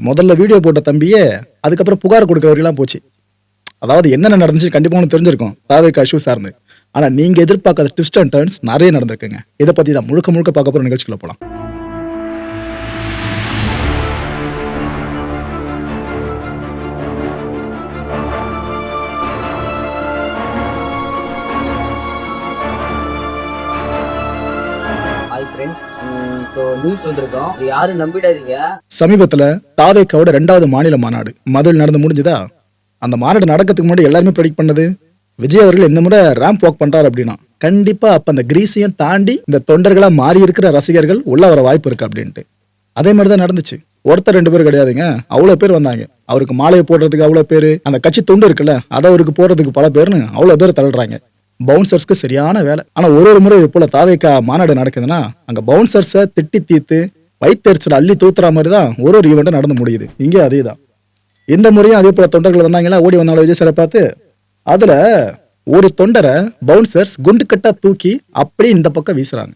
முதல்ல வீடியோ போட்ட தம்பியே அதுக்கப்புறம் புகார் கொடுக்குற வரையெல்லாம் போச்சு. அதாவது என்னென்ன நடந்துச்சு கண்டிப்பாக உங்களுக்கு தெரிஞ்சிருக்கும். தாவேக்கா இஷ்யூ சார்ந்து ஆனால் நீங்கள் எதிர்பார்க்காத ட்விஸ்ட் அண்ட் டர்ன்ஸ் நிறைய நடந்திருக்குங்க. இதை பற்றி தான் முழுக்க முழுக்க பார்க்க போகிற நிகழ்ச்சிக்குள்ள போகலாம் ஹாய் ஃப்ரெண்ட்ஸ் இப்போ நியூஸ் வந்திருக்கோம். யாரும் நம்பிடாதீங்க. சமீபத்துல தாவேக்காவோட ரெண்டாவது மாநில மாநாடு. மதுரை நடந்து முடிஞ்சுதா? அந்த மாநாடு நடக்கிறதுக்கு முன்னாடி எல்லாருமே ப்ரெடிக்ட் பண்ணது விஜய் அவர்கள் இந்த முறை ரேம்ப் வாக் பண்றாரு அப்படின்னா. கண்டிப்பா அப்ப அந்த கிரீஸையும் தாண்டி இந்த தொண்டர்களா மாறி இருக்கிற ரசிகர்கள் உள்ள வர வாய்ப்பு இருக்கு அப்படின்ட்டு. அதே மாதிரி தான் நடந்துச்சு. ஒருத்தர் ரெண்டு பேர் கிடையாதுங்க. அவ்வளோ பேர் வந்தாங்க. அவருக்கு மாலையை போடுறதுக்கு அவ்வளோ பேர். அந்த கட்சி தொண்டு இருக்குல்ல அதை அவருக்கு போடுறதுக்கு பல பேர்னு அவ்வளோ பேர் தள்ளுறாங்க. பவுன்சர்ஸ்க்கு சரியான வேலை. ஆனால் ஒரு ஒரு முறை இது போல தாவேக்கா மாநாடு நடக்குதுன்னா அங்கே பவுன்சர்ஸை திட்டி தீர்த்து வைத்தறிச்சல் அள்ளி தூத்துற மாதிரி தான் ஒரு ஒரு ஈவெண்ட்டும் நடந்து முடியுது. இங்கே அதே தான் இந்த முறையும் அதே போல தொண்டர்கள் வந்தாங்களா ஓடி வந்தாலும் விஜய் சாரை பார்த்து அதில் ஒரு தொண்டரை பவுன்சர்ஸ் குண்டு கட்டாக தூக்கி அப்படியே இந்த பக்கம் வீசுறாங்க.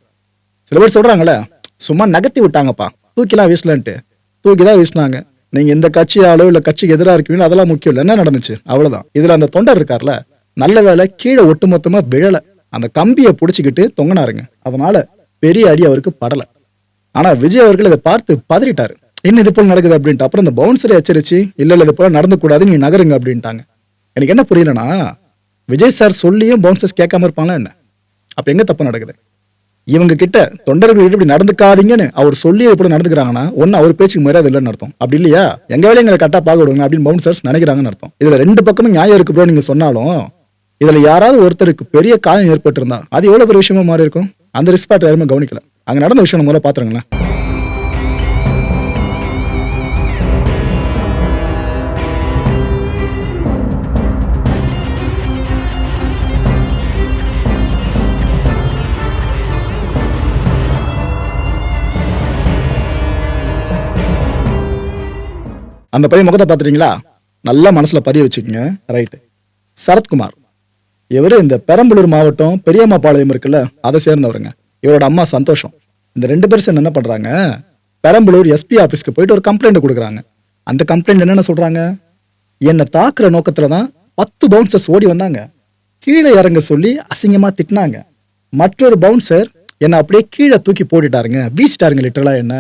சில பேர் சொல்கிறாங்களே சும்மா நகர்த்தி விட்டாங்கப்பா தூக்கிலாம் வீசலன்ட்டு. தூக்கி தான் வீசினாங்க. நீங்கள் இந்த கட்சியாலோ இல்லை கட்சிக்கு எதிராக இருக்கீங்களோ அதெல்லாம் முக்கியம் இல்லை. என்ன நடந்துச்சு? அவ்வளோதான் இதில் அந்த தொண்டர் இருக்கார்ல நல்ல வேளை கீழே ஒட்டுமொத்தமா விழல. அந்த கம்பியை பிடிச்சிக்கிட்டு தொங்கினாருங்க. அதனால பெரிய அடி அவருக்கு படல. ஆனா விஜய் அவர்கள் இதை பார்த்து பதறிட்டாரு. என்ன இது போல நடக்குது? அப்படின்ட்டு. அப்புறம் இந்த பவுன்சரை எச்சரிச்சு இல்ல இல்ல இது போல நடந்து கூடாது நீ நகருங்க அப்படின்ட்டாங்க. எனக்கு என்ன புரியலனா விஜய் சார் சொல்லியும் பவுன்சர்ஸ் கேட்காம இருப்பாங்களா என்ன? அப்ப எங்க தப்பு நடக்குது? இவங்க கிட்ட தொண்டர்கள் இப்படி நடந்துக்காதீங்கன்னு அவர் சொல்லி இப்படி நடந்துக்கிறாங்கன்னா ஒன்னு அவர் பேச்சுக்கு மரியாதை இல்லைன்னு அர்த்தம். அப்படி இல்லையா? எங்க வேலையை எங்களை கரெக்டாக பார்க்க விடுங்க அப்படின்னு பவுன்சர்ஸ் நினைக்கிறாங்கன்னு அர்த்தம். இதுல ரெண்டு பக்கமும் நியாயம் இருக்கு ப்ரோ நீங்க சொன்னாலும் இதுல யாராவது ஒருத்தருக்கு பெரிய காயம் ஏற்பட்டிருந்தா அது எவ்வளவு பெரிய விஷயமா மாறி இருக்கும் அந்த ரிஸ்பாட் யாருமே கவனிக்கல. அங்க நடந்த விஷயம் நம்ம முதல்ல பாத்துருங்களேன் அந்த பையன் முகத்தை பார்த்துட்டீங்களா? நல்லா மனசுல பதிய வச்சுக்கோங்க. ரைட்டு சரத்குமார். இவர் இந்த பெரம்பலூர் மாவட்டம் பெரியம்மா பாளையம் இருக்குல்ல அதை சேர்ந்தவருங்க. இவரோட அம்மா சந்தோஷம். இந்த ரெண்டு பேரும் சேர்ந்து என்ன பண்ணுறாங்க பெரம்பலூர் எஸ்பி ஆஃபீஸ்க்கு போயிட்டு ஒரு கம்ப்ளைண்ட் கொடுக்குறாங்க. அந்த கம்ப்ளைண்ட் என்னென்ன சொல்கிறாங்க என்னை தாக்குற நோக்கத்தில் தான் பத்து பவுன்சர்ஸ் ஓடி வந்தாங்க. கீழே இறங்க சொல்லி அசிங்கமாக திட்டினாங்க. மற்றொரு பவுன்சர் என்னை அப்படியே கீழே தூக்கி போட்டுட்டாருங்க. வீசிட்டாருங்க லிட்டரலாக என்ன?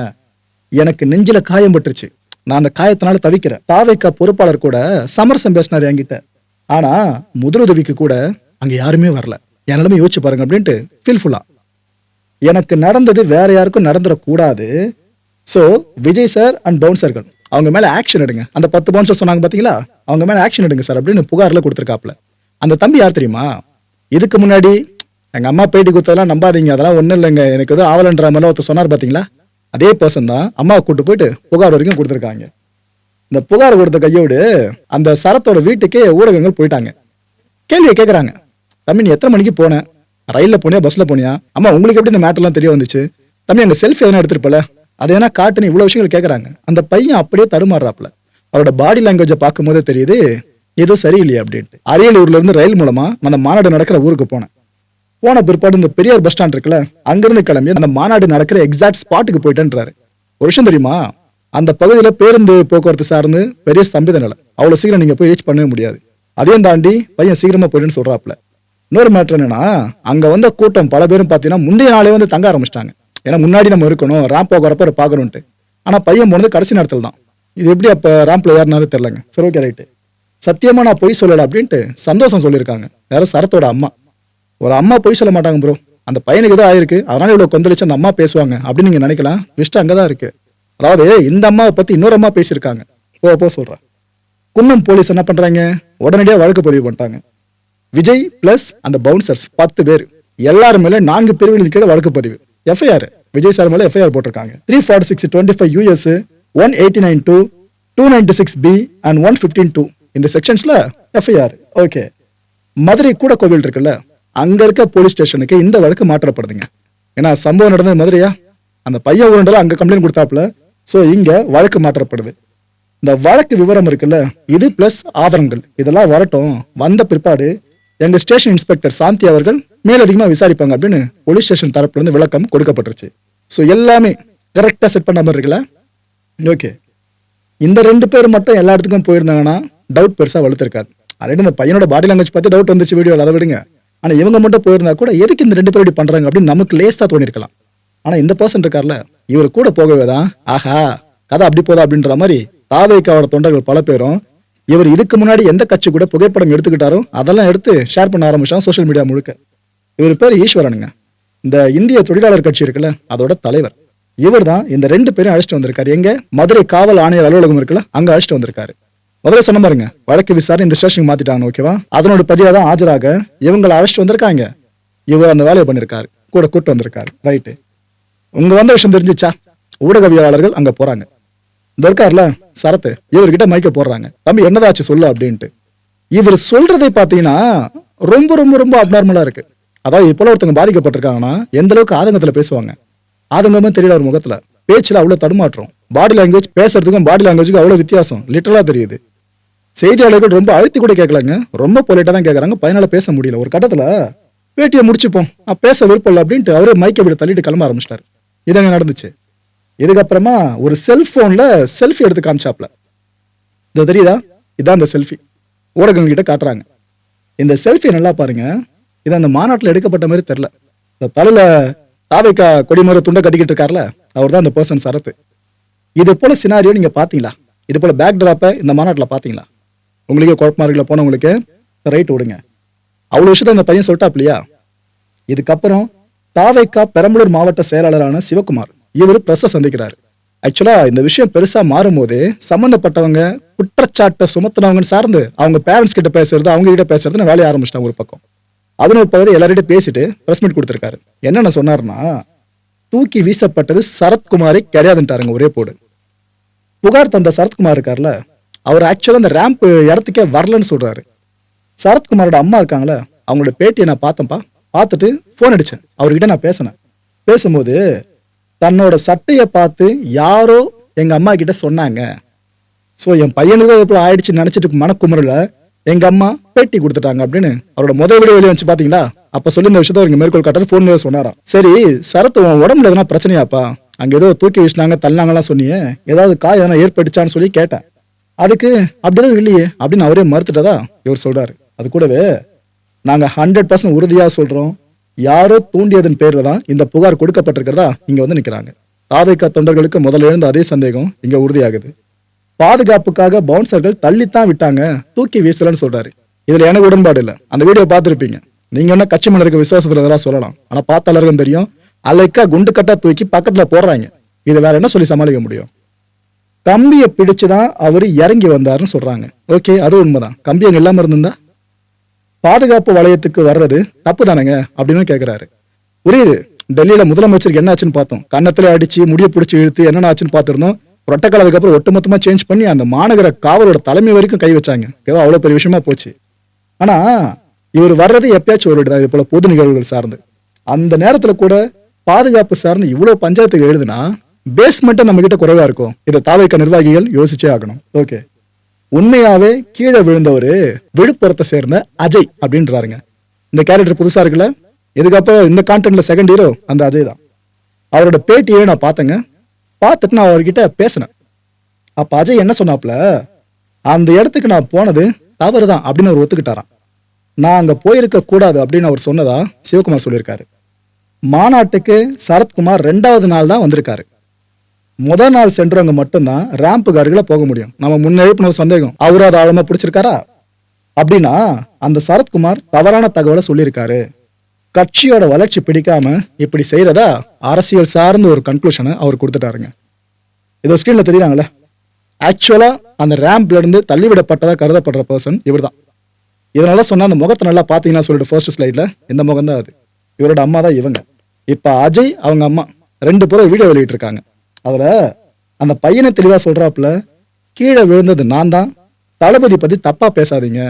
எனக்கு நெஞ்சில காயம் பட்டுருச்சு. நான் அந்த காயத்தினால தவிக்கிறேன். தாவைக்கா பொறுப்பாளர் கூட சமரசம் பேசினார் என்கிட்ட. ஆனா முதலுதவிக்கு கூட அங்க யாருமே வரல. என் நிலைமை யோசிச்சு பாருங்க அப்படின்ட்டு ஃபீல்ஃபுல்லா எனக்கு நடந்தது வேற யாருக்கும் நடந்துடக்கூடாது. ஸோ விஜய் சார் அண்ட் பவுன்சர்கள் அவங்க மேலே ஆக்ஷன் எடுங்க. அந்த பத்து பவுன்சர் சொன்னாங்க பார்த்தீங்களா அவங்க மேலே ஆக்ஷன் எடுங்க சார் அப்படின்னு புகாரில் கொடுத்துருக்காப்புல. அந்த தம்பி யார் தெரியுமா? இதுக்கு முன்னாடி எங்கள் அம்மா பேட்டி கொடுத்ததெல்லாம் நம்பாதீங்க அதெல்லாம் ஒன்றும் இல்லைங்க. எனக்கு எதுவும் ஆவலன்ற மாதிரிலாம் ஒருத்தர் சொன்னார் பார்த்தீங்களா அதே பர்சன் தான் அம்மாவை கூட்டு போயிட்டு புகார் வரைக்கும் கொடுத்துருக்காங்க. இந்த புகார் கொடுத்த கையோடு அந்த சரத்தோட வீட்டுக்கே ஊடகங்கள் போயிட்டாங்க. கேள்வியை கேட்குறாங்க தம்பி நீ எத்தனை மணிக்கு போனேன் ரயிலில் போனியா பஸ்ஸில் போனியா? அம்மா உங்களுக்கு எப்படி இந்த மேட்டர்லாம் தெரிய வந்துச்சு? தம்பி அங்கே செல்ஃபி எதனா எடுத்துருப்பல? அது எதனா காட்டுன்னு இவ்வளோ விஷயங்கள் கேட்குறாங்க அந்த பையன் அப்படியே தடுமாறுறாப்புல. அவரோட பாடி லாங்குவேஜை பார்க்கும்போதே தெரியுது ஏதோ சரியில்லையே அப்படின்ட்டு. அரியலூர்லேருந்து ரயில் மூலமாக அந்த மாநாடு நடக்கிற ஊருக்கு போனேன். போன பிற்பாடு இந்த பெரியார் பஸ் ஸ்டாண்ட் இருக்குல்ல அங்கேருந்து கிளம்பி அந்த மாநாடு நடக்கிற எக்ஸாக்ட் ஸ்பாட்டுக்கு போயிட்டேன்றாரு. ஒரு விஷயம் தெரியுமா? அந்த பகுதியில் பேருந்து போக்குவரத்து சார்ந்து பெரிய ஸ்தம்பித நிலை. அவ்வளோ சீக்கிரம் நீங்கள் போய் ரீச் பண்ணவே முடியாது. அதையும் தாண்டி பையன் சீக்கிரமாக போயிடுன்னு சொல்கிறாப்புல இன்னொரு மேட்ரு என்னன்னா அங்கே வந்த கூட்டம் பல பேரும் பார்த்தீங்கன்னா முந்தைய நாளே வந்து தங்க ஆரம்பிச்சிட்டாங்க. ஏன்னா முன்னாடி நம்ம இருக்கணும் ரேம்ப் போகிறப்ப பார்க்கணுன்ட்டு ஆனால் பையன் போனது கடைசி நேரத்தில் தான். இது எப்படி அப்போ ரேம்ப்ல ஏறினாலும் தெரிலங்க சரி ஓகே ரைட்டு சத்தியமாக நான் பொய் சொல்லலை அப்படின்ட்டு சந்தோஷம் சொல்லியிருக்காங்க. வேற சரத்தோட அம்மா. ஒரு அம்மா பொய் சொல்ல மாட்டாங்க ப்ரோ அந்த பையனுக்கு ஏதோ ஆயிருக்கு. அதனால இவ்வளோ கொந்தளிச்சு அந்த அம்மா பேசுவாங்க அப்படின்னு நீங்கள் நினைக்கலாம். மிஸ்டர் அங்கே தான் இருக்குது அதாவது இந்த அம்மாவை பத்தி இன்னொரு அம்மா பேசியிருக்காங்க. போ போ சொல்றேன் குன்னம் போலீஸ் என்ன பண்றாங்க? உடனடியாக வழக்கு பதிவு பண்ணிட்டாங்க. விஜய் பிளஸ் அந்த பவுன்சர்ஸ் பத்து பேர். எல்லாரும் மேல நான்கு பிரிவுகளின் கீழே வழக்கு பதிவு. எஃப்ஐஆர் விஜய் சார் மேல எஃப்ஐஆர் போட்டிருக்காங்க. Three forty six twenty five US one eighty nine two two ninety six B and one fifteen two இந்த செக்ஷன்ஸ்ல எஃப்ஐஆர் ஓகே மதுரை கூட கோவில் இருக்குல்ல அங்க இருக்க போலீஸ் ஸ்டேஷனுக்கு இந்த வழக்கு மாற்றப்படுதுங்க. ஏன்னா சம்பவம் நடந்தது மதுரையா? அந்த பையன் உருண்டல அங்க கம்ப்ளைண்ட் கொடுத்தாப்புல. ஸோ இங்கே வழக்கு மாற்றப்படுது. இந்த வழக்கு விவரம் இருக்குல்ல இது பிளஸ் ஆவணங்கள் இதெல்லாம் வரட்டும். வந்த பிற்பாடு எங்கள் ஸ்டேஷன் இன்ஸ்பெக்டர் சாந்தி அவர்கள் மேலதிகமாக விசாரிப்பாங்க அப்படின்னு போலீஸ் ஸ்டேஷன் தரப்புலேருந்து விளக்கம் கொடுக்கப்பட்டுருச்சு. ஸோ எல்லாமே கரெக்டாக செட் பண்ண மாதிரி இருக்குல்ல? ஓகே இந்த ரெண்டு பேர் மட்டும் எல்லா இடத்துக்கும் போயிருந்தாங்கன்னா டவுட் பெருசாக வலுத்திருக்காது. ஆல்ரெடி இந்த பையனோட பாடி லாங்குவேஜ் பார்த்து டவுட் வந்துச்சு வீடியோவில் அதை விடுங்க. ஆனால் இவங்க மட்டும் போயிருந்தா கூட எதுக்கு இந்த ரெண்டு பேர் இப்படி பண்ணுறாங்க அப்படின்னு நமக்கு லேஸாக தோணிருக்கலாம். ஆனா இந்த பர்சன் இருக்கார்ல இவர் கூட போகவே தான் ஆஹா கதை அப்படி போதா அப்படின்ற மாதிரி தாவேக்காவோட தொண்டர்கள் பல பேரும் இவர் இதுக்கு முன்னாடி எந்த கட்சி கூட புகைப்படம் எடுத்துக்கிட்டாரோ அதெல்லாம் எடுத்து ஷேர் பண்ண ஆரம்பிச்சான் சோஷியல் மீடியா முழுக்க. இவர் பேர் ஈஸ்வரனுங்க. இந்த இந்திய தொழிலாளர் கட்சி இருக்குல்ல அதோட தலைவர். இவர் தான் இந்த ரெண்டு பேரும் அழைச்சிட்டு வந்திருக்காரு. எங்க? மதுரை காவல் ஆணையர் அலுவலகம் இருக்குல்ல அங்க அழைச்சிட்டு வந்திருக்காரு. முதல்ல சொன்ன பாருங்க வழக்கு விசாரணை இந்த ஸ்டேஷனுக்கு மாத்திட்டாங்க ஓகேவா அதனோட படியாக தான் ஆஜராக இவங்களை அழைச்சிட்டு வந்திருக்காங்க. இவர் அந்த வேலையை பண்ணிருக்காரு கூட கூட்டு வந்திருக்காரு ரைட்டு உங்க வந்த விஷயம் தெரிஞ்சுச்சா? ஊடகவியலாளர்கள் அங்க போறாங்க. இந்த இருக்கார்ல சரத்து இவர்கிட்ட மைக்க போடுறாங்க. தம்பி என்னதாச்சு சொல்லு அப்படின்ட்டு. இவர் சொல்றதை பாத்தீங்கன்னா ரொம்ப ரொம்ப ரொம்ப அப்நார்மலா இருக்கு. அதாவது இப்போ ஒருத்தவங்க பாதிக்கப்பட்டிருக்காங்கன்னா எந்த அளவுக்கு ஆதங்கத்துல பேசுவாங்க? ஆதங்கமே தெரியல ஒரு முகத்துல. பேச்சுல அவ்வளவு தடுமாற்றம். பாடி லாங்குவேஜ் பேசுறதுக்கும் பாடி லாங்குவேஜுக்கும் அவ்வளவு வித்தியாசம். லிட்டரலா தெரியுது. செய்தியாளர்கள் ரொம்ப அழுத்தி கூட கேட்கலாங்க. ரொம்ப பொலைட்டா தான் கேட்கறாங்க. பையனால பேச முடியல. ஒரு கட்டத்துல பேட்டியை முடிச்சுப்போம். பேச விருப்பம் இல்லை அப்படின்ட்டு அவரே மைக்கை விட தள்ளிட்டு கிளம்ப ஆரம்பிச்சிட்டாரு. இதாங்க நடந்துச்சு. இதுக்கப்புறமா ஒரு செல்ஃபோனில் செல்ஃபி எடுத்து காமிச்சாப்ல. இது தெரியுதா? இதான் அந்த செல்ஃபி ஊடகங்கள்கிட்ட காட்டுறாங்க. இந்த செல்ஃபி நல்லா பாருங்க. இது அந்த மாநாட்டில் எடுக்கப்பட்ட மாதிரி தெரில இந்த தலையில் தாவைக்கா கொடிமுறை துண்டை கட்டிக்கிட்டு இருக்கார்ல அவர் தான் அந்த பர்சன் சரத்து. இது போல் சினாரியோ நீங்கள் பார்த்தீங்களா இது போல் பேக் டிராப்பை இந்த மாநாட்டில் பார்த்தீங்களா உங்களுக்கே குழப்பமாக போனவங்களுக்கு ரைட் விடுங்க அவ்வளோ விஷயத்த இந்த பையன் சொல்லிட்டாப்லையா? இதுக்கப்புறம் தாவைக்கா பெரம்பலூர் மாவட்ட செயலாளரான சிவகுமார் இவர் பிரஸை சந்திக்கிறார். ஆக்சுவலா இந்த விஷயம் பெருசா மாறும்போது சம்பந்தப்பட்டவங்க குற்றச்சாட்டை சுமத்துனவங்கன்னு சார்ந்து அவங்க பேரண்ட்ஸ் கிட்ட பேசுறது அவங்க கிட்ட பேசுறதுன்னு வேலைய ஆரம்பிச்சிட்டாங்க ஒரு பக்கம். அதன் ஒரு பகுதி எல்லார்கிட்ட பேசிட்டு பிரஸ் மீட் கொடுத்துருக்காரு. என்னென்ன சொன்னாருன்னா தூக்கி வீசப்பட்டது சரத்குமாரே கிடையாதுன்ட்டாருங்க ஒரே போடு. புகார் தந்த சரத்குமார் இருக்கார்ல அவர் ஆக்சுவலா அந்த ரேம்ப் இடத்துக்கே வரலன்னு சொல்றாரு. சரத்குமாரோட அம்மா இருக்காங்களே அவங்களோட பேட்டியை நான் பார்த்தேன்ப்பா. பார்த்துட்டு ஃபோன் அடித்தேன் அவர்கிட்ட நான் பேசினேன். பேசும்போது தன்னோட சட்டையை பார்த்து யாரோ எங்கள் அம்மா கிட்ட சொன்னாங்க. ஸோ என் பையனுக்கும் அது ஆயிடுச்சு நினச்சிட்டு மனக்குமுறல எங்கள் அம்மா பேட்டி கொடுத்துட்டாங்க அப்படின்னு அவரோட முதல் வீடியோ வெளியே வச்சு பார்த்தீங்களா அப்போ சொல்லி இந்த விஷயத்த இங்கே மேற்கோள் காட்டாரு ஃபோன் சொன்னாராம். சரி சரத்து உன் உடம்புல எதனா பிரச்சனையாப்பா? அங்கே ஏதோ தூக்கி வீசினாங்க தள்ளாங்கலாம் சொன்னியே. ஏதாவது காய் எதனா ஏற்பட்டுச்சான்னு சொல்லி கேட்டேன். அதுக்கு அப்படிதான் இல்லையே அப்படின்னு அவரே மறுத்துட்டதா இவர் சொல்கிறாரு அது கூடவே நாங்கள் ஹண்ட்ரட் பர்சன்ட் உறுதியாக சொல்கிறோம் யாரோ தூண்டியதன் பேரில் தான் இந்த புகார் கொடுக்கப்பட்டிருக்கிறதா இங்கே வந்து நிற்கிறாங்க தாவைக்கா தொண்டர்களுக்கு முதல்ல எழுந்த அதே சந்தேகம் இங்கே உறுதியாகுது. பாதுகாப்புக்காக பவுன்சர்கள் தள்ளித்தான் விட்டாங்க. தூக்கி வீசலன்னு சொல்கிறாரு இதில் எனக்கு உடன்பாடு இல்லை. அந்த வீடியோ பார்த்துருப்பீங்க. நீங்கள் என்ன கட்சி மன்னருக்கு விசுவாசத்தில் இதெல்லாம் சொல்லலாம். ஆனால் பார்த்த தெரியும். அலைக்கா குண்டு கட்டா தூக்கி பக்கத்தில் போடுறாங்க. இதை வேற என்ன சொல்லி சமாளிக்க முடியும்? கம்பியை பிடிச்சுதான் அவர் இறங்கி வந்தாருன்னு சொல்கிறாங்க ஓகே அது உண்மைதான். கம்பி அங்கே இல்லாமல் இருந்திருந்தா பாதுகாப்பு வளையத்துக்கு வர்றது தப்பு தானேங்க அப்படின்னு கேக்குறாரு. புரியுது. டெல்லியில முதலமைச்சருக்கு என்ன ஆச்சுன்னு பார்த்தோம். கன்னத்துல அடிச்சு முடிய பிடிச்சி இழுத்து என்னென்ன ஆச்சுன்னு பார்த்துருந்தோம். ரொட்டக்கால் அதுக்கப்புறம் ஒட்டுமொத்தமா சேஞ்ச் பண்ணி அந்த மாநகர காவலோட தலைமை வரைக்கும் கை வச்சாங்க. ஏதோ அவ்வளோ பெரிய விஷயமா போச்சு. ஆனா இவர் வர்றது எப்பயாச்சும் ஒரு தான் இது போல பொது நிகழ்வுகள் சார்ந்து. அந்த நேரத்துல கூட பாதுகாப்பு சார்ந்து இவ்வளோ பஞ்சாயத்துக்கு எழுதுனா பேஸ்மெண்ட்டை நம்ம கிட்ட குறைவா இருக்கும். இதை தாவைக்க நிர்வாகிகள் யோசிச்சே ஆகணும். ஓகே உண்மையாவே கீழே விழுந்தவரு விழுப்புரத்தை சேர்ந்த அஜய் அப்படின்றாருங்க. இந்த கேரக்டர் புதுசா இருக்குல்ல? இதுக்கப்புறம் இந்த கான்டென்ட்ல செகண்ட் ஹீரோ அந்த அஜய் தான். அவரோட பேட்டியை நான் பார்த்தேங்க. பார்த்துட்டு நான் அவர்கிட்ட பேசினேன். அப்ப அஜய் என்ன சொன்னாப்ல அந்த இடத்துக்கு நான் போனது தவறு தான் அப்படின்னு அவர் ஒத்துக்கிட்டாராம். நான் அங்க போயிருக்க கூடாது அப்படின்னு அவர் சொன்னதா சிவகுமார் சொல்லியிருக்காரு. மாநாட்டுக்கு சரத்குமார் ரெண்டாவது நாள் தான் வந்திருக்காரு. முதல் நாள் சென்றவங்க மட்டும்தான் ரேம்புக்கு அருகில போக முடியும். நம்ம முன்ன எழுப்பின சந்தேகம் அவர் அதை ஆழமா பிடிச்சிருக்காரா? அப்படின்னா அந்த சரத்குமார் தவறான தகவலை சொல்லியிருக்காரு. கட்சியோட வளர்ச்சி பிடிக்காம இப்படி செய்யறதா அரசியல் சார்ந்த ஒரு கன்க்ளூஷனை அவர் கொடுத்துட்டாருங்க. இதோ ஸ்கிரீன்ல தெரியுறாங்களே ஆக்சுவலா அந்த ரேம்ப்ல இருந்து தள்ளிவிடப்பட்டதா கருதப்படுற பர்சன் இவர்தான். இதனால சொன்னா அந்த முகத்தை நல்லா பாத்தீங்கன்னா சொல்லிட்டு ஃபர்ஸ்ட் ஸ்லைட்ல இந்த முகம் தான் அது. இவரோட அம்மா தான் இவங்க. இப்ப அஜய் அவங்க அம்மா. ரெண்டு பேரும் வீடியோ வெளியிட்டு இருக்காங்க அதில் அந்த பையனை தெளிவாக சொல்கிறாப்புல கீழே விழுந்தது நான் தான். தளபதி பற்றி தப்பாக பேசாதீங்க.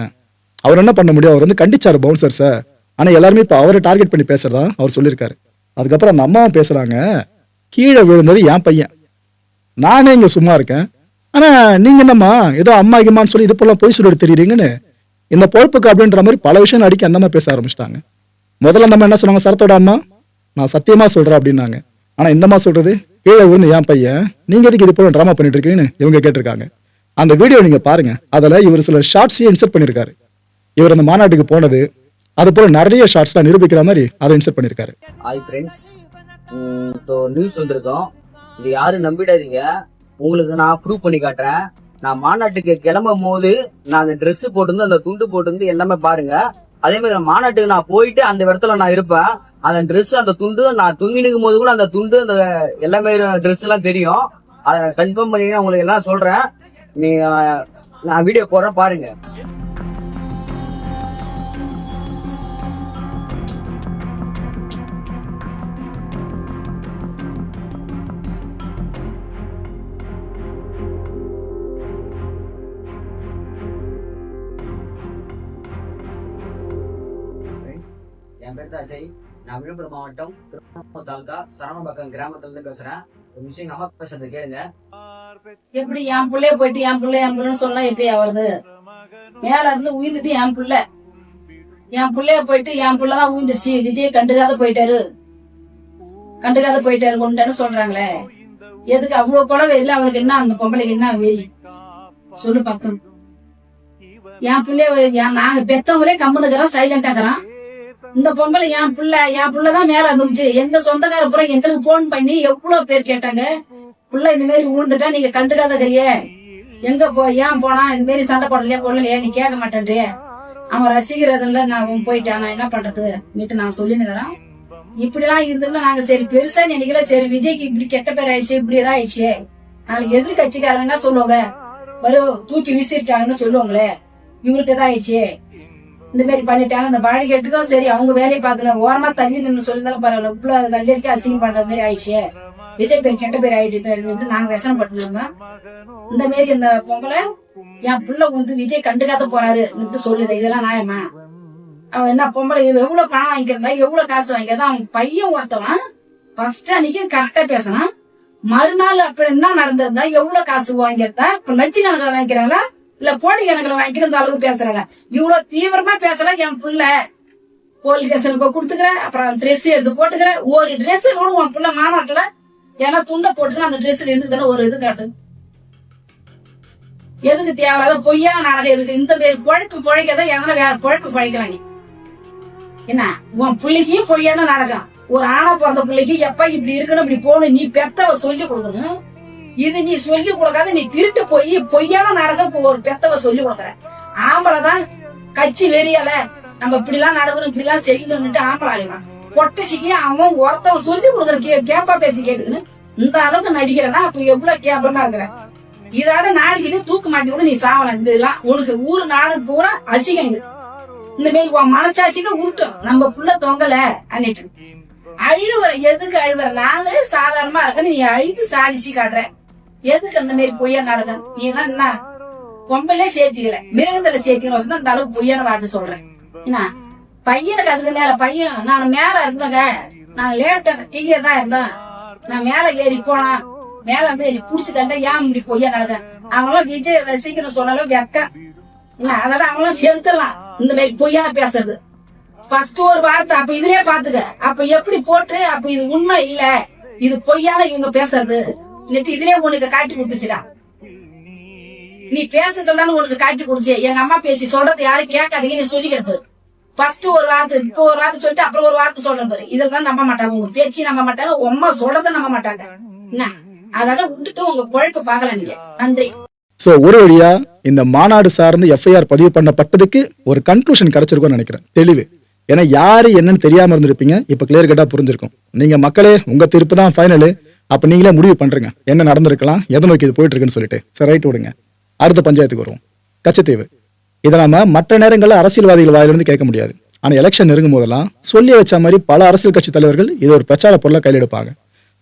அவர் என்ன பண்ண முடியும்? அவர் வந்து கண்டிச்சார் பவுன்சர் சார் ஆனால் எல்லாருமே இப்போ அவரை டார்கெட் பண்ணி பேசுகிறதா அவர் சொல்லியிருக்காரு. அதுக்கப்புறம் அந்த அம்மாவும் பேசுகிறாங்க கீழே விழுந்தது என் பையன். நானே இங்கே சும்மா இருக்கேன். ஆனால் நீங்கள் என்னம்மா ஏதோ அம்மா கிம்மான்னு சொல்லி இது போலாம் பொய் சொல்லிட்டு தெரியுறீங்கன்னு? இந்த பொழப்புக்கு அப்படின்ற மாதிரி பல விஷயம் அடிக்க அந்த அம்மா பேச ஆரம்பிச்சிட்டாங்க. முதல்ல அந்த அம்மா என்ன சொன்னாங்க? சரத்தோட அம்மா நான் சத்தியமாக சொல்கிறேன் அப்படின்னாங்க. ஆனால் இந்த அம்மா கீழே விழுந்து என் பையன் நீங்க எதுக்கு இது போல ட்ராமா பண்ணிட்டு இருக்கீங்கன்னு இவங்க கேட்டிருக்காங்க. அந்த வீடியோ நீங்க பாருங்க. அதுல இவர் சில ஷார்ட்ஸையும் இன்சர்ட் பண்ணிருக்காரு. இவர் அந்த மாநாட்டுக்கு போனது அது போல நிறைய ஷார்ட்ஸ்லாம் நிரூபிக்கிற மாதிரி அதை இன்சர்ட் பண்ணிருக்காரு. ஹாய் ஃப்ரெண்ட்ஸ் இப்போ நியூஸ் வந்திருக்கோம். இது யாரும் நம்பிடாதீங்க. உங்களுக்கு நான் ப்ரூவ் பண்ணி காட்டுறேன். நான் மாநாட்டுக்கு கிளம்பும் போது நான் அந்த ட்ரெஸ் போட்டிருந்து அந்த துண்டு போட்டிருந்து எல்லாமே பாருங்க. அதே மாதிரி நான் மாநாட்டுக்கு நான் போயிட்டு அந்த இடத்துல நான் இருப்பேன். அந்த ட்ரெஸ் அந்த துண்டு நான் தூங்கி நிற்கும் போது கூட அந்த துண்டு அந்த எல்லாமே ட்ரெஸ் எல்லாம் தெரியும். அதை கன்ஃபார்ம் பண்ணி உங்களுக்கு எல்லாம் சொல்றேன். நீங்க நான் வீடியோ போடுறேன் பாருங்க. என் பேர் தான் அஜய். நான் விழுப்புரம் மாவட்டம் திருப்பூர் தாலுகா சரவணம்பாக்கம் கிராமத்துல இருந்து பேசுறேன். ஒரு விஷயம் எங்க அம்மா பேசுறது கேளுங்க. எப்படி என் பிள்ளைய போயிட்டு என் பிள்ளை என் பிள்ளைன்னு சொன்னா எப்படி வருது மேல இருந்து உயிர்ந்துட்டு என் பிள்ளை. என் பிள்ளைய போயிட்டு என் பிள்ளைதான் ஊஞ்சிருச்சு விஜய் கண்டுக்காத போயிட்டாரு. கண்டுக்காத போயிட்டாரு கொண்டான்னு சொல்றாங்களே. எதுக்கு அவ்வளவு குழவை இல்ல அவளுக்கு என்ன அந்த பொம்பளைக்கு என்ன வெறி? சொல்லு பக்கம். என் பிள்ளைய நாங்க பெத்தவங்களே கம்முனுக்குறோம் சைலண்டா இந்த பொம்பளை என் பிள்ளை என் பிள்ளைதான் மேல இருந்துச்சு எங்க சொந்தக்கார புறம் எங்களுக்கு போன் பண்ணி எவ்வளவு பேர் கேட்டாங்க? புள்ள இந்த மாதிரி விழுந்துட்டா நீங்க கண்டுக்காதக்கிறியே எங்க போ ஏன் போனா? இந்த மாதிரி சண்டை போடலையே கொள்ளலையே நீ கேட்க மாட்டேன்றியே அவன் ரசிக்கிறதுல நான் அவன் போயிட்டான். நான் என்ன பண்றது? நீட்டு நான் சொல்லினுக்கிறேன். இப்படி எல்லாம் இருந்ததுன்னா நாங்க சரி பெருசா நினைக்கல. சரி விஜய்க்கு இப்படி கெட்ட பேர் ஆயிடுச்சு இப்படி ஏதாவது ஆயிடுச்சு. நாளைக்கு எதிர்கட்சிக்காரங்க என்ன சொல்லுவாங்க? வரும் தூக்கி வீசிட்டாங்கன்னு சொல்லுவாங்களே. இவருக்கு ஏதாவது ஆயிடுச்சு. இந்த மாதிரி பண்ணிட்டாங்க அந்த பாடிகேட்டுக்கும் சரி அவங்க வேலையை பார்த்துல ஓரமா தள்ளி நின்று சொல்லியிருந்தாலும் பரவாயில்ல. இவ்வளவு கல்லறிக்கை அசிங்கம் பண்ற மாதிரி ஆயிடுச்சு. விஜய் பேர் கெட்ட பேர் ஆயிட்டு நாங்க விசனப்பட்டு இருந்தோம் இந்த மாதிரி இந்த பொங்கலை என் புள்ள வந்து விஜய் கண்டுக்காத போறாரு. சொல்லுது. இதெல்லாம் நியாயமா? அவன் என்ன பொம்பளை? எவ்வளவு பணம் வாங்கிக்கிறதா? எவ்வளவு காசு வாங்கிக்கிறதா? அவன் பையன் ஒருத்தவன் ஃபர்ஸ்ட் அன்னைக்கு கரெக்டா பேசணும் மறுநாள் அப்புறம் என்ன நடந்திருந்தா? எவ்வளவு காசு வாங்கியிருந்தா? இப்ப லட்சக்கணக்கில் வாங்கிக்கிறாங்களா? இல்ல கோடி எனக்கு வாங்கிக்கிற இந்த அளவுக்கு பேசுறாங்க இவ்வளவு தீவிரமா பேசல என் பிள்ள போலி ஸ்டேஷனுக்கு போய் கொடுத்துக்கிறேன். அப்புறம் ட்ரெஸ் எடுத்து போட்டுக்கிறேன். ஒரு ட்ரெஸ் கூட உன் புள்ள மாநாட்டுல ஏன்னா துண்டை போட்டுக்கிறேன் அந்த ட்ரெஸ்ல இருந்து ஒரு இது காட்டு. எதுக்கு தேவையில்லாத பொய்யா நாடகம் எதுக்கு? இந்த பேர் பொழைப்பு பொழைக்கதான் எதனா வேற பொழைப்பு பொழைக்கலாம் நீ. என்ன? உன் பிள்ளைக்கும் பொய்யான நாடகம் ஒரு ஆணா பிறந்த பிள்ளைக்கு எப்ப இப்படி இருக்கணும் இப்படி போகணும் நீ பெத்தவ சொல்லி கொடுக்கணும். இது நீ சொல்லி கொடுக்காத நீ திருட்டு போய் பொய்யான நாடகம் ஒரு பெத்தவ சொல்லி கொடுக்குற. ஆம்பளைதான் கட்சி வெறியல. நம்ம இப்படி எல்லாம் நடக்கணும் இப்படி எல்லாம் செய்யணும்னுட்டு ஆம்பளை ஆளுமா பொட்டசிக்கு அவன் ஒருத்தவன் சொல்லி கொடுக்குற கே கேப்பா பேசி கேட்டுக்கணும் இந்த அளவுக்கு நடிக்கிறனா அப்ப எவ்வளவு கேப்பமா இருக்கிற? இதோட நாடிக்கிட்டு தூக்கு மாட்டி கூட நீ சாவலாம் இந்த இதெல்லாம் உனக்கு ஊரு நாடு பூரா அசிங்கம் இது. இந்த மாதிரி உன் மனசாசிக்க உருட்டும் நம்ம புள்ள தொங்கல அன்னிட்டு. அழுவுற எதுக்கு அழுவுற? நாங்களே சாதாரணமா இருக்கேன்னு நீ அழுது சாதிச்சு காட்டுற. எதுக்கு அந்த மாதிரி பொய்யா நடக்கும் நீ என்ன? பொம்பளே சேர்த்திக்கல. மிருகத்துல சேர்த்திக்கணும். அந்த அளவுக்கு பொய்யான வாக்கு சொல்றேன். என்ன? பையனுக்கு அதுக்கு மேல பையன் நான் மேல இருந்தேங்க. நான் லேட்ட இங்கே தான் இருந்தேன். நான் மேல ஏறி போனேன். மேல இருந்து ஏறி புடிச்சுட்டேன் ஏன் இப்படி பொய்யா நடந்தேன் அவங்களாம் விஜய் ரசிக்கணும் சொன்னாலும் வெக்க. என்ன? அதோட அவங்களும் செலுத்தலாம் இந்த மாதிரி பொய்யான பேசுறது. ஃபர்ஸ்ட் ஒரு வார்த்தை. அப்ப இதுலயே பாத்துக்க. அப்ப எப்படி போட்டு? அப்ப இது உண்மை இல்ல. இது பொய்யான இவங்க பேசுறது. இல்லட்டு இதுலயே உனக்கு காட்டி கொடுத்துச்சுடா. நீ பேசுறதுனால தானே உனக்கு காட்டி கொடுச்சு எங்க அம்மா பேசி சொல்றது யாரும் கேட்காதீங்க நீ சொல்லிக்கிறது ஃபர்ஸ்ட் ஒரு வார்த்தை இப்போ ஒரு வார்த்தை சொல்லிட்டு அப்புறம் ஒரு வார்த்தை சொல்ற பாரு. இதெல்லாம் நம்ப மாட்டாங்க. உங்க பேச்சு நம்ப மாட்டாங்க. உம்மா சொல்றத நம்ப மாட்டாங்க. என்ன? அதோட விட்டுட்டு உங்க குழப்ப பாக்கலாம் நீங்க. நன்றி. ஸோ ஒரு வழியா இந்த மாநாடு சார்ந்து எஃப்ஐஆர் பதிவு பண்ணப்பட்டதுக்கு ஒரு கன்க்ளூஷன் கிடைச்சிருக்கும்னு நினைக்கிறேன். தெளிவு. ஏன்னா யாரு என்னன்னு தெரியாம இருந்திருப்பீங்க. இப்ப கிளியர் கட்டா புரிஞ்சிருக்கும். நீங்க மக்களே உங்க தீர்ப்பு தான் ஃபைனலு அப்ப நீங்களே முடிவு பண்றீங்க. என்ன நடந்திருக்கலாம் எதை நோக்கி இது போயிட்டு இருக்குன்னு சொல்லிட்டு. சரி ரைட் விடுங்க. அடுத்த பஞ்சாயத்துக்கு வருவோம். கச்சத்தீவு. இதை நாம மற்ற நேரங்களில் அரசியல்வாதிகள் வாயிலிருந்து கேட்க முடியாது. ஆனா எலெக்ஷன் நெருங்கும் போதெல்லாம் சொல்லி வச்ச மாதிரி பல அரசியல் கட்சி தலைவர்கள் இது ஒரு பிரச்சார பொருளை கையில் எடுப்பாங்க.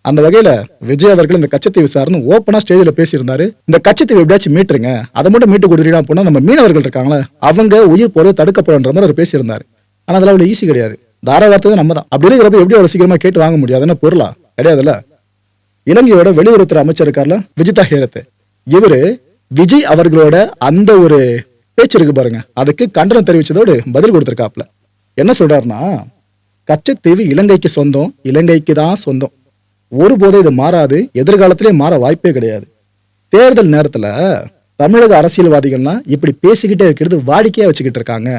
அந்த வகையில விஜய் அவர்கள் இந்த கச்சத்தீவு சார்னு ஓப்பனா ஸ்டேஜில் பேசியிருந்தாரு. இந்த கச்சத்தீவு எப்படியாச்சும் மீட்டுருங்க. அதை மட்டும் மீட்டு கொடுத்துட்டா போனா நம்ம மீனவர்கள் இருக்காங்களே அவங்க உயிர் போறது தடுக்கப்படுன்ற மாதிரி அவர் பேசியிருந்தாரு. ஆனா அதெல்லாம் அவ்வளவு ஈஸி கிடையாது. தாராவார்த்தை நம்ம தான் அப்படி இருக்கிறப்ப எப்படி அவ்வளவு சீக்கிரமா கேட்டு வாங்க முடியாது என்ன பொருளா? கிடையாதுல்ல? இலங்கையோட வெளியுறவுத்துறை அமைச்சர் இருக்கார்ல விஜிதா ஹேரத் இவரு விஜய் அவர்களோட அந்த ஒரு பேச்சு இருக்கு பாருங்க. அதுக்கு கண்டனம் தெரிவிச்சதோடு பதில் கொடுத்துருக்காப்ல என்ன சொல்றாருன்னா கச்சத்தீவு இலங்கைக்கு சொந்தம் இலங்கைக்கு தான் சொந்தம். ஒருபோதும் இது மாறாது எதிர்காலத்திலே மாற வாய்ப்பே கிடையாது. தேர்தல் நேரத்துல தமிழக அரசியல்வாதிகள்லாம் இப்படி பேசிக்கிட்டே இருக்கிறது வாடிக்கையா வச்சுக்கிட்டு இருக்காங்க.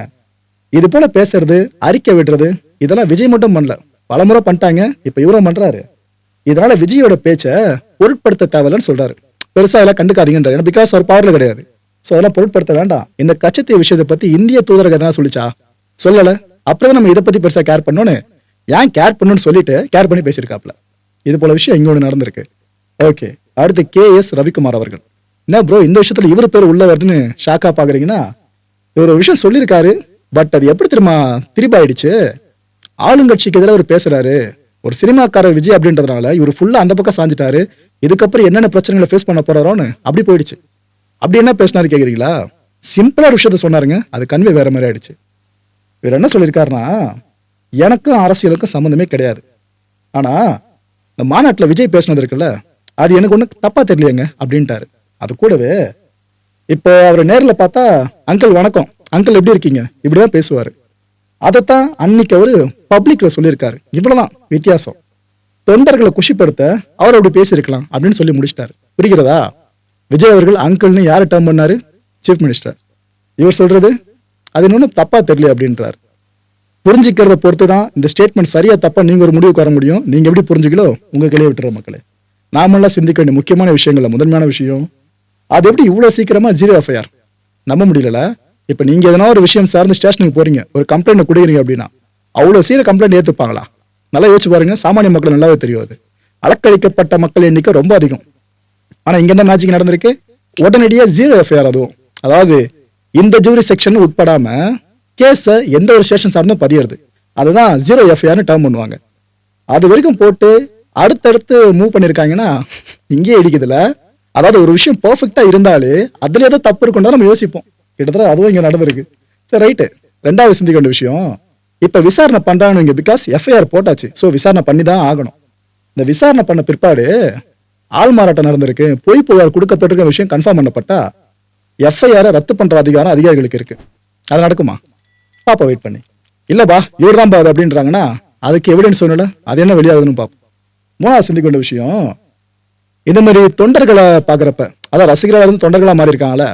இது போல பேசுறது அறிக்கை விடுறது இதெல்லாம் விஜய் மட்டும் பண்ணல. பலமுறை பண்ணிட்டாங்க இப்ப இவரும் பண்றாரு. இதனால விஜயோட பேச்சை பொருட்படுத்த தேவையில்லன்னு சொல்றாரு. பெருசா எல்லாம் கண்டுக்காதீங்கன்றாரு. ஏன்னா பிகாஸ் அவர் பவர்ல கிடையாது. சோ அதெல்லாம் பொருட்படுத்த வேண்டாம். இந்த கச்சத்தீவு விஷயத்தை பத்தி இந்திய தூதரக எதனா சொல்லிச்சா? சொல்லல. அப்புறம் நம்ம இதை பத்தி பெருசா கேர் பண்ணோன்னு ஏன் கேர் பண்ணணும்னு சொல்லிட்டு கேர் பண்ணி பேசியிருக்காப்ல இது போல விஷயம் எங்க ஒன்று நடந்திருக்கு. ஓகே அடுத்து கே எஸ் ரவிக்குமார் அவர்கள். என்ன ப்ரோ இந்த விஷயத்துல இவர் பேர் உள்ள வருதுன்னு ஷாக்கா பாக்குறீங்கன்னா இவர் ஒரு விஷயம் சொல்லியிருக்காரு பட் அது எப்படி தெரியுமா? திருப்பாயிடுச்சு ஆளுங்கட்சிக்கு எதிராக அவர் பேசுறாரு. ஒரு சினிமாக்காரர் விஜய் அப்படின்றதுனால இவர் ஃபுல்லாக அந்த பக்கம் சாஞ்சிட்டாரு. இதுக்கப்புறம் என்னென்ன பிரச்சனைகளை ஃபேஸ் பண்ண போறாரோன்னு அப்படி போயிடுச்சு. அப்படி என்ன பேசினாரு கேட்குறீங்களா சிம்பிளாக ஒரு விஷயத்த சொன்னாருங்க. அது கன்வே வேற மாதிரி ஆயிடுச்சு. இவர் என்ன சொல்லியிருக்காருன்னா எனக்கும் அரசியலுக்கும் சம்மந்தமே கிடையாது. ஆனால் இந்த மாநாட்டில் விஜய் பேசினது இருக்குல்ல அது எனக்கு ஒன்றும் தப்பாக தெரியலையேங்க அப்படின்ட்டாரு. அது கூடவே இப்போ அவர் நேரில் பார்த்தா அங்கிள் வணக்கம். அங்கிள் எப்படி இருக்கீங்க? இப்படி தான் பேசுவார். அதைத்தான் அன்னைக்கு அவர் பப்ளிக்ல சொல்லியிருக்காரு. இவ்வளவுதான் வித்தியாசம். தொண்டர்களை குஷிப்படுத்த அவர் அப்படி பேசியிருக்கலாம் அப்படின்னு சொல்லி முடிச்சிட்டாரு. புரிகிறதா? விஜய் அவர்கள் அங்கிள்னு யாரை டேர்ம் பண்ணாரு? சீஃப் மினிஸ்டர் இவர் சொல்றது அது இன்னும் தப்பா தெரியல அப்படின்றார். புரிஞ்சுக்கிறத பொறுத்து தான் இந்த ஸ்டேட்மெண்ட் சரியா தப்பா நீங்க ஒரு முடிவுக்கு வர முடியும். நீங்க எப்படி புரிஞ்சுக்கலோ உங்க கிளைய விட்டுற மக்களே. நாமெல்லாம் சிந்திக்க வேண்டிய முக்கியமான விஷயங்கள்ல முதன்மையான விஷயம் அது எப்படி இவ்வளவு சீக்கிரமா ஜீரோ எஃப்ஐஆர் நம்ப முடியல இப்ப நீங்க எதனா ஒரு விஷயம் சார்ந்து ஸ்டேஷனுக்கு போறீங்க ஒரு கம்ப்ளைண்ட் கொடுக்குறீங்க அப்படின்னா அவ்வளோ சீர கம்ப்ளைண்ட் ஏற்றுப்பாங்களா நல்லா யோசிச்சு பாருங்க சாமானிய மக்கள் நல்லாவே தெரியும் அது. அலக்கழிக்கப்பட்ட மக்கள் எண்ணிக்கை ரொம்ப அதிகம். ஆனால் இங்கே என்ன மேஜிக் நடந்திருக்கு? உடனடியாக ஜீரோ எஃப்ஐஆர் அதுவும். அதாவது இந்த ஜூரி செக்ஷன் உட்படாமல் கேஸை எந்த ஒரு ஸ்டேஷன் சார்ந்தும் பதியிறது. அதுதான் ஜீரோ எஃப்ஐஆர்னு டேர்ம் பண்ணுவாங்க. அது வரைக்கும் போட்டு அடுத்தடுத்து மூவ் பண்ணியிருக்காங்கன்னா இங்கேயே இடிக்குதுல. அதாவது ஒரு விஷயம் பர்ஃபெக்டாக இருந்தாலே அதில் ஏதோ தப்பு இருக்குன்னா தான் நம்ம யோசிப்போம். கிட்டத்தட்ட அதுவும் இங்கே நடந்திருக்கு. சரி ரைட்டு ரெண்டாவது சிந்திக்க வேண்டிய விஷயம் இப்ப விசாரணை பண்ணுறாங்க பிகாஸ் எஃப்ஐஆர் போட்டாச்சு. ஸோ விசாரணை பண்ணி தான் ஆகணும். இந்த விசாரணை பண்ண பிற்பாடு ஆள் மாறாட்டம் நடந்திருக்கு. பொய் புகார் கொடுக்கப்பட்டிருக்க விஷயம் கன்ஃபார்ம் பண்ணப்பட்டா எஃப்ஐஆரை ரத்து பண்ற அதிகாரம் அதிகாரிகளுக்கு இருக்கு. அது நடக்குமா? பாப்பா வெயிட் பண்ணி. இல்லப்பா இவர் தான் பாது அப்படின்றாங்கன்னா அதுக்கு எவிடன்ஸ் ஒன்றும் அது என்ன வெளியாகுதுன்னு பார்ப்போம் மூணாவது சிந்திக்க வேண்டிய விஷயம் இந்த மாதிரி தொண்டர்களை பார்க்குறப்ப அதான் ரசிகர்களாக இருந்து தொண்டர்களாக மாறி இருக்காங்களே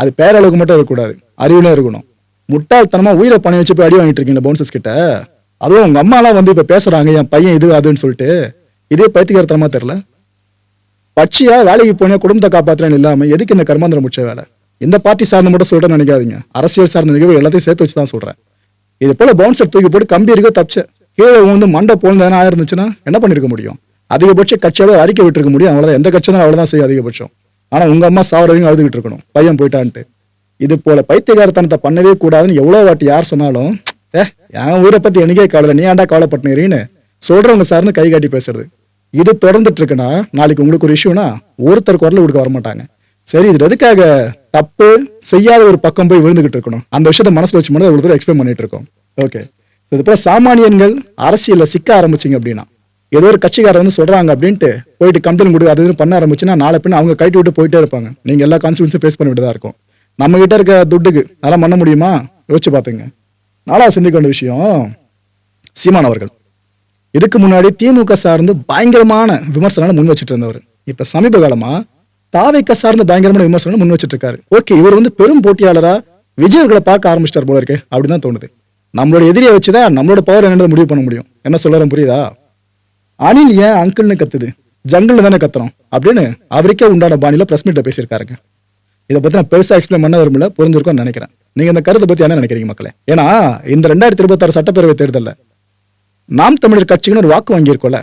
அது பேரளவுக்கு மட்டும் இருக்கக்கூடாது. அறிவுல இருக்கணும். முட்டாள்தனமா உயிரை பணி வச்சு போய் அடி வாங்கிட்டு இருக்கீங்க பவுன்சர்ஸ் கிட்ட. அதுவும் உங்க அம்மாலாம் வந்து இப்ப பேசுறாங்க என் பையன் இது அதுன்னு சொல்லிட்டு. இதே பைத்தியகாரத்தனமா தெரியல. பட்சியா வேலைக்கு போனே குடும்பத்தை காப்பாத்துறேன்னு இல்லாம எதுக்கு இந்த கர்மாந்திரம் முடிச்ச வேலை? இந்த பார்ட்டி சார்ந்து மட்டும் சொல்கிறேன்னு நினைக்காதீங்க. அரசியல் சார்ந்த நிகழ்வு எல்லாத்தையும் சேர்த்து வச்சு தான் சொல்றேன். இது போல பவுன்சர் தூக்கி போட்டு கம்பி இருக்க தப்பிச்ச. கீழே வந்து மண்டை போலதானே இருந்துச்சுன்னா என்ன பண்ணிருக்க முடியும்? அதிகபட்ச கட்சியோட அறிக்கை விட்டுருக்க முடியும். அவ்வளவுதான் எந்த கட்சி தான் அவ்வளவுதான் செய்யும் அதிகபட்சம். ஆனா உங்க அம்மா சாவரதையும் அழுதுகிட்டு இருக்கணும். பையன் போயிட்டான்ட்டு. இது போல பைத்தியகாரத்தனத்தை பண்ணவே கூடாதுன்னு எவ்வளவு வாட்டி யார் சொன்னாலும் ஏ என் ஊரை பத்தி எனக்கே கவலை நீ ஏன்டா கவலைப்பட்டுனீன்னு சொல்றவங்க சார்ந்து கை காட்டி பேசுறது. இது தொடர்ந்துட்டு இருக்குன்னா நாளைக்கு உங்களுக்கு ஒரு இஷ்யூனா ஒருத்தர் குரல் கொடுக்க வர மாட்டாங்க சரி இது எதுக்காக? தப்பு செய்யாத ஒரு பக்கம் போய் விழுந்துகிட்டு இருக்கணும். அந்த விஷயத்த மனசுல வச்சு மட்டும் ஒரு தடவை எக்ஸ்பிளைன் பண்ணிட்டு இருக்கோம். ஓகே இது போல சாமானியன்கள் அரசியலில் சிக்க ஆரம்பிச்சிங்க அப்படின்னா ஏதோ ஒரு கட்சிக்காரர் வந்து சொல்றாங்க அப்படின்ட்டு போயிட்டு கம்ப்ளைண்ட் கொடு அது இதுன்னு பண்ண ஆரம்பிச்சுன்னா நாளை பின்ன அவங்க கட்டி விட்டு போயிட்டே இருப்பாங்க. நீங்க எல்லா கான்சிக்வன்ஸும் ஃபேஸ் பண்ண தான் இருக்கும். நம்ம கிட்ட இருக்க துட்டுக்கு அதெல்லாம் பண்ண முடியுமா? யோசிச்சு பார்த்துங்க நாலாவது சிந்திக்க வேண்டிய விஷயம் சீமான் அவர்கள். இதுக்கு முன்னாடி திமுக சார்ந்து பயங்கரமான விமர்சனங்களை முன் வச்சுட்டு இருந்தவர். இப்ப சமீப காலமா தாவைக்க சார்ந்து பயங்கரமான விமர்சனங்களை முன் வச்சுட்டு இருக்காரு. ஓகே இவர் வந்து பெரும் போட்டியாளரா விஜயர்களை பார்க்க ஆரம்பிச்சிட்டார் போல இருக்கு தான் தோணுது. நம்மளோட எதிரியை வச்சுதான் நம்மளோட பவர் என்னது முடிவு பண்ண முடியும். என்ன சொல்றேன் புரியுதா? அனில் ஏன் அங்கிள்னு கத்துது? ஜங்கிள் தானே கத்துறோம் அப்படின்னு அவருக்கே உண்டான பாணியில பிரஸ் மீட்ல பேசியிருக்காருங்க. இதை பற்றி நான் பெருசாக எக்ஸ்பிளைன் பண்ண விரும்பல புரிஞ்சிருக்கும்னு நினைக்கிறேன். நீங்கள் இந்த கருத்தை பற்றி என்ன நினைக்கிறீங்க மக்களே? ஏன்னா இந்த ரெண்டாயிரத்தி இருபத்தாறு சட்டப்பேரவை தேர்தலில் நாம் தமிழர் கட்சிக்குன்னு ஒரு வாக்கு வாங்கியிருக்கோம்ல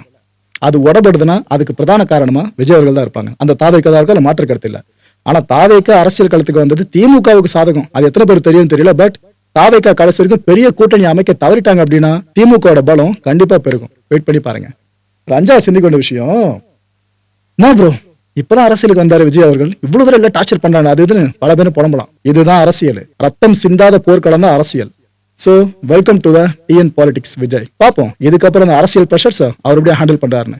அது உடப்படுதுன்னா அதுக்கு பிரதான காரணமாக விஜய் அவர்கள் தான் இருப்பாங்க. அந்த தாவைக்கா தான் இருக்கும் மாற்று கருத்து இல்லை. ஆனால் தாவைக்கா அரசியல் களத்துக்கு வந்தது திமுகவுக்கு சாதகம். அது எத்தனை பேர் தெரியும்னு தெரியல பட் தாவைக்கா கடைசி வரைக்கும் பெரிய கூட்டணி அமைக்க தவறிட்டாங்க அப்படின்னா திமுகவோட பலம் கண்டிப்பாக பெருகும். வெயிட் பண்ணி பாருங்க. அஞ்சாவது சிந்திக்க வேண்டிய விஷயம் என்ன ப்ரோ இப்பதான் அரசியலுக்கு வந்தாரு விஜய் அவர்கள். இவ்வளவு தூரம் இல்லை டார்ச்சர் பண்றாங்க. அது இதுன்னு பல பேரும் புலம்பலாம். இதுதான் அரசியல். ரத்தம் சிந்தாத போர்க்களம் தான் அரசியல். So welcome to the TN politics Vijay. பார்ப்போம். இதுக்கப்புறம் அந்த அரசியல் ப்ரெஷர்ஸ் அவர் எப்படியா ஹேண்டில் பண்றாருன்னு.